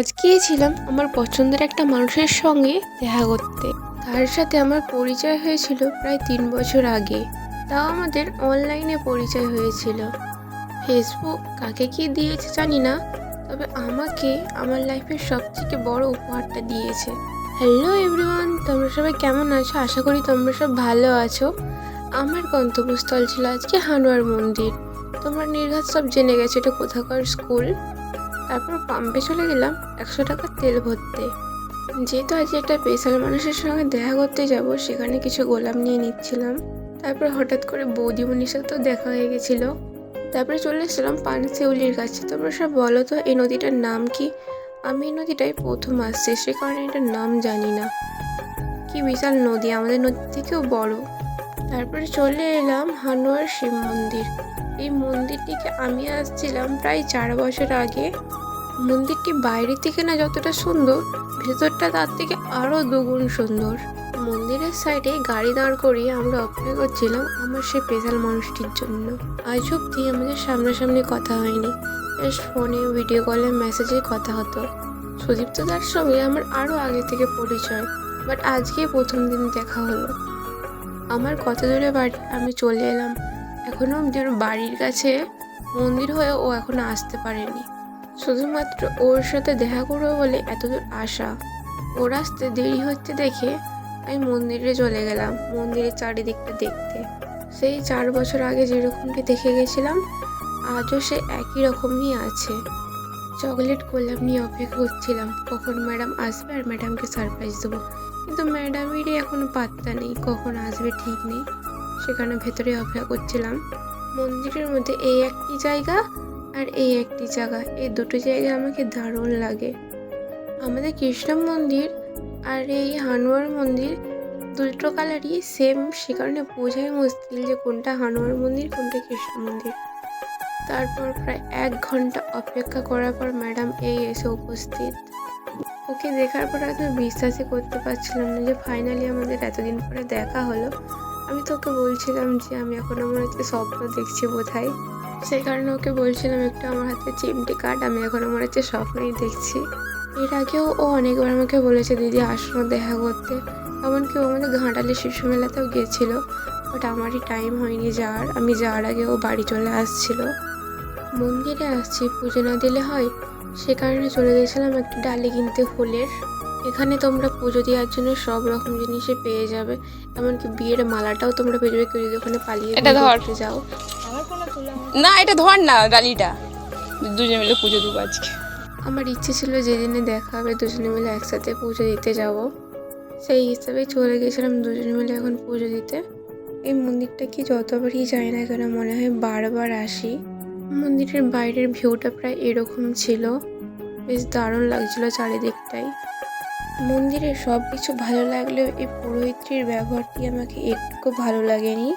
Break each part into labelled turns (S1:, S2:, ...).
S1: আজ গিয়েছিলাম আমার পছন্দের একটা মানুষের সঙ্গে দেখা করতে। তার সাথে আমার পরিচয় হয়েছিল প্রায় তিন বছর আগে। তাও আমাদের অনলাইনে পরিচয় হয়েছিল। ফেসবুক কাকে কি দিয়েছে জানি না, তবে আমাকে আমার লাইফের সবথেকে বড় উপহারটা দিয়েছে। হ্যালো এভরিওয়ান, তোমরা সবাই কেমন আছো? আশা করি তোমরা সব ভালো আছো। আমার গন্তব্যস্থল ছিল আজকে হানুয়ার মন্দির। তোমরা নির্ঘাত সব জেনে গেছো এটা কোথাকার স্কুল। তারপর পাম্পে চলে গেলাম একশো টাকা তেল ভরতে। যেহেতু আজকে একটা স্পেশাল মানুষের সঙ্গে দেখা করতে যাব, সেখানে কিছু গোলাপ নিয়ে নিচ্ছিলাম। তারপর হঠাৎ করে বৌদিমণির সাথেও দেখা হয়ে গেছিল। তারপরে চলে এসেছিলাম পানসিউলির কাছে। তোমরা সব বলো তো, এই নদীটার নাম কি? আমি এই নদীটাই প্রথম আসছি, সে কারণে এটার নাম জানি না। কি বিশাল নদী, আমাদের নদী থেকেও বড়। তারপরে চলে এলাম হানুয়ার শিব মন্দির। এই মন্দিরটিকে আমি আসছিলাম প্রায় চার বছর আগে। মন্দিরটি বাইরে থেকে না যতটা সুন্দর, ভেতরটা তার থেকে আরও দুগুণ সুন্দর। মন্দিরের সাইডে গাড়ি দাঁড় করিয়ে আমরা অপেক্ষা করছিলাম আমার সেই স্পেশাল মানুষটির জন্য। আজ অব্দি আমাদের সামনাসামনি কথা হয়নি। বেশ ফোনে ভিডিও কলে মেসেজে কথা হতো। সুদীপ্ত তার সঙ্গে আমার আরও আগে থেকে পরিচয় বাট আজকে প্রথম দিন দেখা হলো। আমার কত দূরে বাড়ি, আমি চলে এলাম। এখনও অব্দি বাড়ির কাছে মন্দির হয়ে ও এখনও আসতে পারেনি। শুধুমাত্র ওর সাথে দেখা করব বলে এতদূর আসা ওর আসতে দেরি হচ্ছে দেখে আমি মন্দিরে চলে গেলাম, মন্দিরের চারিদিকটা দেখতে। সেই চার বছর আগে যেরকমটি দেখে গেছিলাম, আজও সে একই রকমই আছে। চকলেট গোলাপ নিয়ে অপেক্ষা করছিলাম, কখন ম্যাডাম আসবে আর ম্যাডামকে সারপ্রাইজ দেবো। কিন্তু ম্যাডামেরই এখনও পাত্তা নেই, কখন আসবে ঠিক নেই। সেখানে ভেতরে অপেক্ষা করছিলাম। মন্দিরের মধ্যে এই একটি জায়গা আর এই একটি জায়গা, এই দুটো জায়গা আমাকে দারুণ লাগে। আমাদের কৃষ্ণ মন্দির আর এই হানুয়ার মন্দির দুটো কালারই সেম সে কারণে বোঝাই মুশকিল যে কোনটা হানুয়ার মন্দির, কোনটা কৃষ্ণ মন্দির। তারপর প্রায় এক ঘণ্টা অপেক্ষা করার পর ম্যাডাম এই এসে উপস্থিত। ওকে দেখার পর আমি বিশ্বাসই করতে পারছিলাম না যে ফাইনালি আমাদের এতদিন পরে দেখা হলো। আমি তোকে বলছিলাম যে আমি এখন আমার হচ্ছে স্বপ্ন দেখছি বোধহয়। সেই কারণে ওকে বলছিলাম একটু আমার হাতে চিমটি কাট, আমি এখন আমার হচ্ছে স্বপ্নই দেখছি। এর আগেও ও অনেকবার আমাকে বলেছে, দিদি, আসো দেখা করতে। এমনকি ও আমাদের ঘাটালে শিশু মেলাতেও গিয়েছিল বাট আমারই টাইম হয়নি যাওয়ার। আমি যাওয়ার আগে ও বাড়ি চলে আসছিল। মন্দিরে আসছি, পুজো না দিলে হয়, সে কারণে চলে গেছিলাম একটু ডালি কিনতে ফুলের। এখানে তোমরা পুজো দেওয়ার জন্য সব রকম জিনিসই পেয়ে যাবে। এমনকি বিয়ের মালাটাও তোমরা পেয়ে যাবে কেউ যদি ওখানে পালিয়ে
S2: এটা
S1: বিয়ে
S2: ধর।
S1: করতে যাও।
S2: না এটা ধর না ডালিটা দুজনে মিলে পুজো দেবো আজকে।
S1: আমার ইচ্ছে ছিল যেদিনে দেখা হবে দুজনে মিলে একসাথে পুজো দিতে যাব। সেই হিসাবে চলে গেছিলাম দুজনে মিলে এখন পুজো দিতে। এই মন্দিরটা কি যতবারই যাই না কেন মনে হয় বারবার আসি। মন্দিরের বাইরের ভিউটা প্রায় এরকম ছিল। বেশ দারুণ লাগছিল চারিদিকটাই। মন্দিরের সব কিছু ভালো লাগলেও এই পুরোহিত্রীর ব্যবহারটি আমাকে একটু ভালো লাগেনি।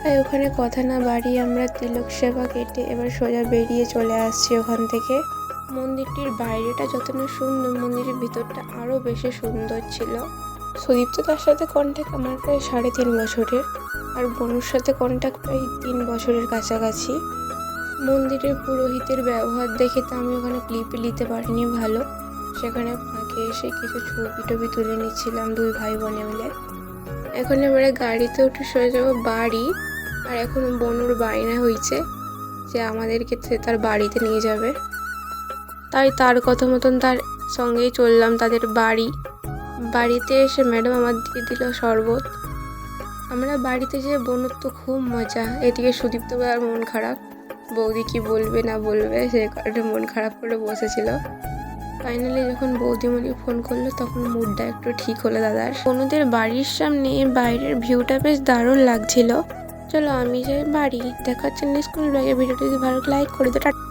S1: তাই ওখানে কথা না বাড়িয়ে আমরা তিলক সেবা কেটে এবার সোজা বেরিয়ে চলে আসছি ওখান থেকে। মন্দিরটির বাইরেটা যত না সুন্দর, মন্দিরের ভিতরটা আরও বেশি সুন্দর ছিল। সুদীপ্ত তার সাথে কন্ট্যাক্ট আমার প্রায় সাড়ে তিন বছরের, আর বনুর সাথে কন্ট্যাক্ট প্রায় তিন বছরের কাছাকাছি। মন্দিরের পুরোহিতের ব্যবহার দেখে তো আমি ওখানে ক্লিপে নিতে পারিনি ভালো। সেখানে ফাঁকে এসে কিছু ছবি টবি তুলে নিচ্ছিলাম দুই ভাই বোনে মিলে। এখন এবারে গাড়িতে উঠে সরে যাব বাড়ি, আর এখন বনুর বায়না হয়েছে যে আমাদেরকে সে তার বাড়িতে নিয়ে যাবে। তাই তার কথা মতন তার সঙ্গেই চললাম তাদের বাড়ি। বাড়িতে এসে ম্যাডাম আমার দিয়ে দিল শরবত। আমরা বাড়িতে যেয়ে বনুর তো খুব মজা, এদিকে সুদীপ্ত আর মন খারাপ, বৌদি কি বলবে না বলবে, সে কারণে মন খারাপ করে বসেছিল। ফাইনালি যখন বৌদিমণি ফোন করল, তখন মুডটা একটু ঠিক হলো দাদার। বনুদের বাড়ির সামনে বাইরের ভিউটা বেশ দারুণ লাগছিল। চলো আমি যাই বাড়ি। দেখাচ্ছেন স্কুল ব্যাগে ভিডিওটি যদি ভালো লাইক করে দিও।